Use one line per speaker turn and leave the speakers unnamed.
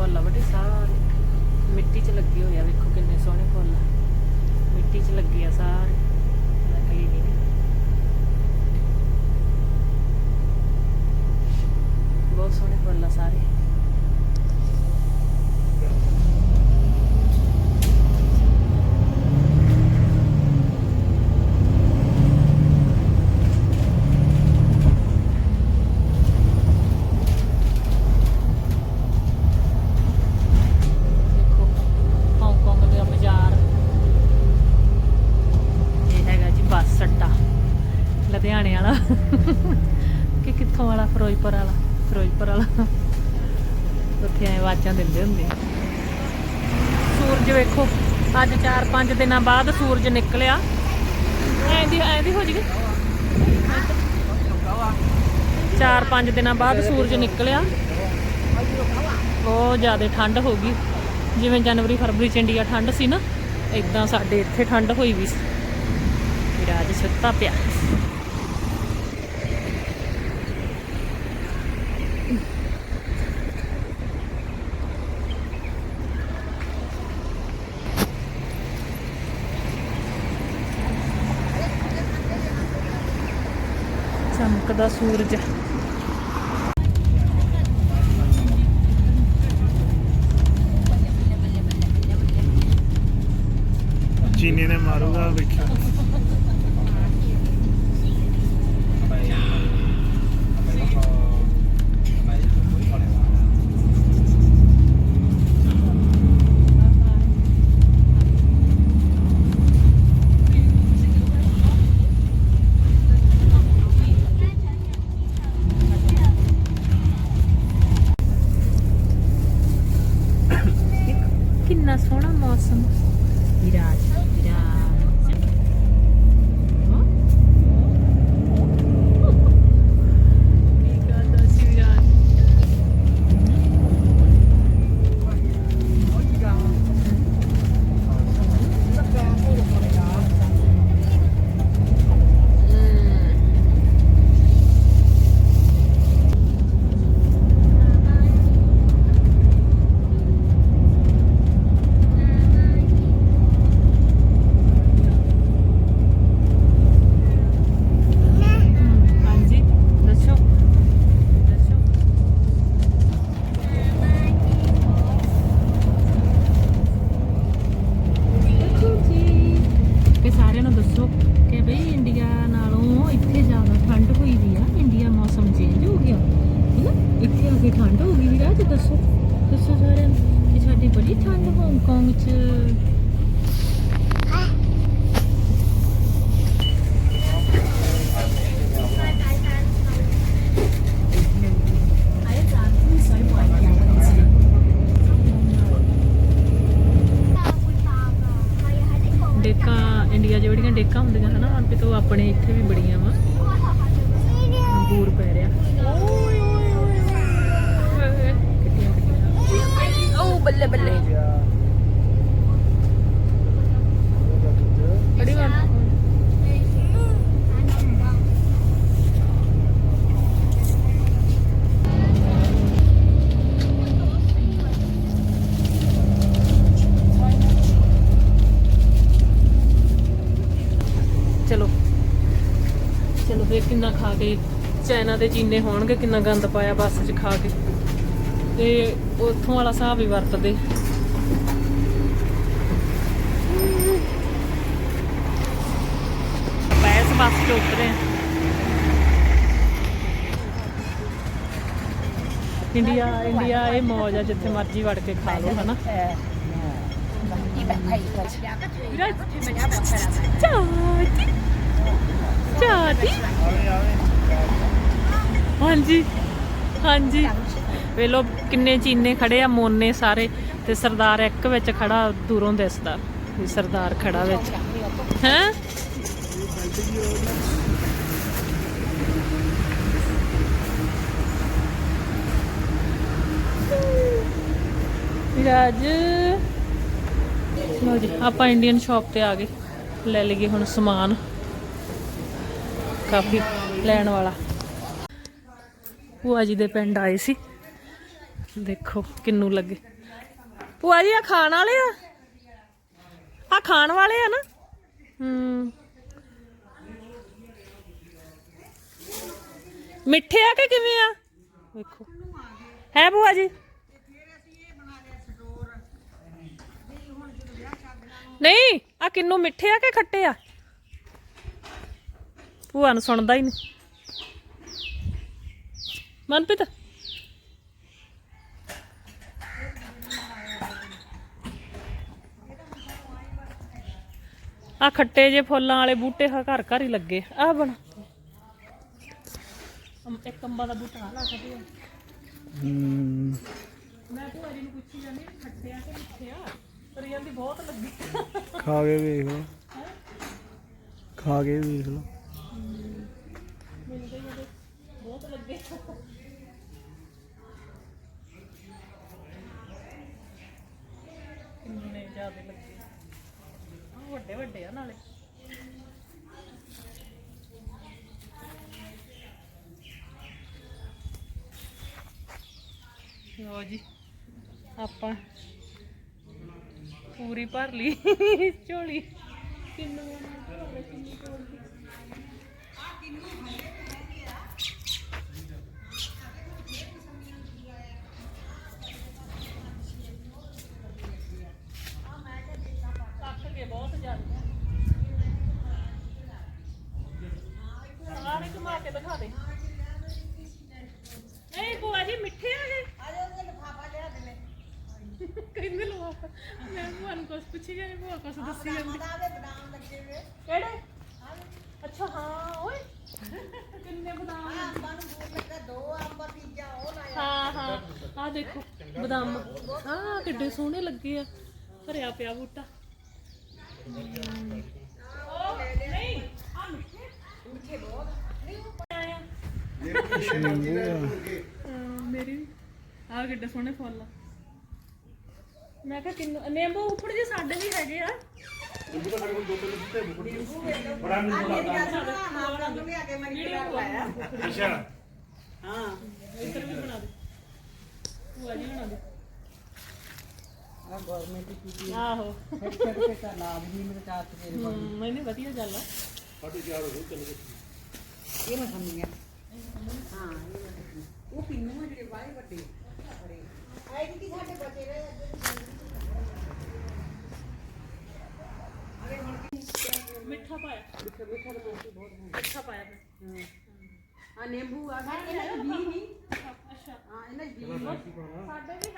ਫੁੱਲ ਆ ਬੜੇ ਸਾਰੇ। ਮਿੱਟੀ 'ਚ ਲੱਗੇ ਹੋਏ ਆ, ਵੇਖੋ ਕਿੰਨੇ ਸੋਹਣੇ ਫੁੱਲ ਆ। ਮਿੱਟੀ 'ਚ ਲੱਗੇ ਆ ਸਾਰੇ। ਨਕਲੀ ਨਹੀਂ। ਬਹੁਤ ਸੋਹਣੇ ਫੁੱਲ ਆ ਸਾਰੇ ਦੇਖੋ ਹਾਂਗਕਾਂਗ ਦਾ ਬਾਜ਼ਾਰ ਇਹ ਹੈਗਾ ਜੀ ਬੱਸ ਅੱਡਾ ਲੁਧਿਆਣੇ ਵਾਲਾ ਕਿ ਕਿੱਥੋਂ ਵਾਲਾ ਫਿਰੋਜ਼ਪੁਰ ਵਾਲਾ ਫਿਰੋਜ਼ਪੁਰ ਵਾਲਾ। ਉੱਥੇ ਐ ਆਵਾਜ਼ਾਂ ਦਿੰਦੇ ਹੁੰਦੇ। ਸੂਰਜ ਵੇਖੋ, ਅੱਜ 4-5 ਦਿਨਾਂ ਬਾਅਦ ਸੂਰਜ ਨਿਕਲਿਆ। ਐਂ ਦੀ ਐਂ ਦੀ ਹੋ ਜੀ 4-5 ਦਿਨਾਂ ਬਾਅਦ ਸੂਰਜ ਨਿਕਲਿਆ। ਬਹੁਤ ਜ਼ਿਆਦਾ ਠੰਡ ਹੋ ਗਈ। ਜਿਵੇਂ ਜਨਵਰੀ, ਫਰਵਰੀ ਚ ਇੰਡੀਆ ਠੰਡ ਸੀ ਨਾ ਇਦਾਂ ਸਾਡੇ ਇੱਥੇ ਠੰਡ ਹੋਈ ਵੀ ਸੀ। ਮੇਰਾ ਸੁੱਤਾ ਪਿਆ। ਚਮਕਦਾ ਸੂਰਜ
ਚੀਨੀ ਨੇ ਮਾਰੂਗਾ ਵੇਖਿਓ
ਕਿੰਨਾ ਸੋਹਣਾ ਮੌਸਮ। ਵਿਰਾਜ ਕੀ ਕਰਦਾ ਸੀ ਵਿਰਾਜ ਹਾਂਜੀ ਦੱਸੋ ਦੱਸੋ ਦੇਖੋ ਜੀ ਕਿ ਸਾਰਿਆਂ ਨੂੰ ਦੱਸੋ ਕਿ ਬਈ ਇੰਡੀਆ ਨਾਲੋਂ ਇੱਥੇ ਜ਼ਿਆਦਾ ਠੰਡ ਹੋਈ ਵੀ ਆ ਇੰਡੀਆ ਮੌਸਮ ਚੇਂਜ ਹੋ ਗਿਆ ਹੈਨਾ ਇੱਥੇ ਆ ਕੇ ਠੰਡ ਹੋ ਗਈ ਵੀ ਰਾਜ ਦੱਸੋ ਦੱਸੋ ਸਾਰਿਆਂ ਨੂੰ ਕਿ ਸਾਡੀ ਬੜੀ ਠੰਡ ਹਾਂਗਕਾਂਗ 'ਚ। ਡੇਕਾਂ, ਇੰਡੀਆ 'ਚ ਜਿਹੜੀਆਂ ਡੇਕਾਂ ਹੁੰਦੀਆਂ ਹਨਾ, ਹੁਣ ਤੋਂ ਆਪਣੇ ਇੱਥੇ ਵੀ ਬੜੀਆਂ ਵਾ।
ਬੱਲੇ ਬੱਲੇ।
ਬੜੀ ਵਾਰ ਚਲੋ। ਚਲੋ, ਫੇਰ ਕਿੰਨਾ ਖਾ ਕੇ, ਚਾਈਨਾ ਦੇ ਚੀਨੇ ਹੋਣਗੇ, ਕਿੰਨਾ ਗੰਦ ਪਾਇਆ ਬੱਸ 'ਚ ਖਾ ਕੇ। ਤੇ ਉੱਥੋਂ ਵਾਲਾ ਹਿਸਾਬ ਵੀ ਵਰਤਦੇ। ਬੈਸ ਬੱਸ 'ਚ ਉਤਰੇ। ਇੰਡੀਆ ਇੰਡੀਆ ਇਹ ਮੌਜ ਆ, ਜਿੱਥੇ ਮਰਜ਼ੀ ਵੜ ਕੇ ਖਾ ਲਓ, ਹਨਾ। ਚਾਟੀ ਚਾਟੀ ਹਾਂਜੀ ਹਾਂਜੀ। ਵੇਲੋ ਕਿੰਨੇ ਚੀਨੇ ਖੜੇ ਆ, ਮੋਨੇ ਸਾਰੇ ਤੇ ਸਰਦਾਰ ਇੱਕ ਵਿੱਚ ਖੜਾ ਦੂਰੋਂ ਦਿਸਦਾ ਵੀ ਸਰਦਾਰ ਖੜਾ ਵਿੱਚ। ਹੈ? ਰਾਜ। ਲੋ ਜੀ, ਆਪਾਂ ਇੰਡੀਅਨ ਸ਼ਾਪ ਤੇ ਆ ਗਏ। ਲੈ ਲਈਏ ਹੁਣ ਸਮਾਨ। ਕਾਫੀ ਲੈਣ ਵਾਲਾ। ਭੂਆ ਜੀ ਦੇ ਪਿੰਡ ਆਏ ਸੀ। ਦੇਖੋ ਕਿੰਨੂ ਲੱਗੇ। ਭੂਆ ਜੀ ਆ ਖਾਣ ਵਾਲੇ ਆ? ਆ ਖਾਣ ਵਾਲੇ ਆ ਨਾ? ਹੂੰ। ਮਿੱਠੇ ਆ ਕਿ ਕਿਵੇਂ ਆ? ਵੇਖੋ। ਹੈ ਭੂਆ ਜੀ? ਨਹੀਂ ਆ ਕਿੰਨੂ ਮਿੱਠੇ ਆ ਕਿ ਖੱਟੇ ਆ? ਭੂਆ ਨੂੰ ਸੁਣਦਾ ਹੀ ਨਹੀਂ। ਮਨਪ੍ਰੀਤ ਆ ਖੱਟੇ ਜੇ ਫੁੱਲਾਂ ਵਾਲੇ ਬੂਟੇ ਹ- ਘਰ ਘਰ ਹੀ ਲੱਗੇ। ਆ ਬਣ। ਇੱਕ ਅੰਬਾਂ ਦਾ ਬੂਟਾ ਲਾ ਸਕਦੇ
ਹਮ,
ਮੈਂ ਭੂਆ ਜੀ ਨੂੰ ਪੁੱਛੀ ਜਾਂਦੀ ਵੀ ਖੱਟੇ ਆ ਕਿ ਮਿੱਠੇ ਆ ਪਰ ਜਾਂਦੀ ਬਹੁਤ ਲੱਗੀ।
ਖਾ ਕੇ ਵੇਖ ਲਓ। ਖਾ ਕੇ ਵੇਖ ਲਓ।
ਮਿਲਦੇ ਹੀ ਉਹਦੇ। ਬਹੁਤ ਲੱਗੇ। ਕਿੰਨੇ ਜ਼ਿਆਦਾ ਲੱਗੇ। ਆਹ ਵੱਡੇ ਵੱਡੇ ਆ ਨਾਲੇ। ਲੋ ਜੀ, ਆਪਾਂ ਪੂਰੀ ਭਰ ਲਈ ਝੋਲੀ। ਕਿੰਨੂ ਕਿੰਨੀ ਝੋਲੀ ਕੱਟ ਸਾਰੇ ਘੁਮਾ ਕੇ ਦਿਖਾ ਦੇ। ਨਹੀਂ ਭੂਆ ਜੀ ਮਿੱਠੇ ਆ ਗਏ ਕਹਿੰਦੇ ਲਵਾਪਾ ਮੈਂ ਭੂਆ ਨੂੰ ਕੁਛ ਪੁੱਛੀ ਜਾਣੀ ਭੂਆ ਕੁਛ ਦੱਸੀ ਜਾਂਦੀ ਕਿਹੜੇ? ਅੱਛਾ ਹਾਂ ਓਏ। ਕਿੰਨੇ ਬਦਾਮ ਹਾਂ ਹਾਂ। ਆ ਦੇਖੋ ਬਦਾਮ। ਹਾਂ ਕਿੱਡੇ ਸੋਹਣੇ ਲੱਗੇ ਆ। ਭਰਿਆ ਪਿਆ ਬੂਟਾ। ਮੇਰੀ ਆ ਕਿੱਡੇ ਸੋਹਣੇ ਫੁੱਲ ਮੈਂ ਕਿਹਾ ਕਿੰਨੂ ਨਿੰਬੂ ਉੱਪਰ ਜੀ ਸਾਡੇ ਵੀ ਹੈਗੇ ਆ
ਅੱਛਾ
ਇੱਧਰ ਵੀ ਬਣਾ ਦੇ। ਭੂਆ ਜੀ ਬਣਾ ਦੇ। ਆਹੋ ਹਮ, ਮੈਨੇ ਵਧੀਆ ਗੱਲ ਆ ਮਿੱਠਾ ਪਾਇਆ ਮਿੱਠਾ ਪਾਇਆ ਮੈਂ
ਆ ਨਿੰਬੂ ਆ ਗਿਆ ਇਹਨਾਂ ਚ ਬੀ ਨਹੀਂ
ਅੱਛਾ
ਹਾਂ ਇਹਨਾਂ ਚ ਬੀ
ਸਾਡੇ ਵੀ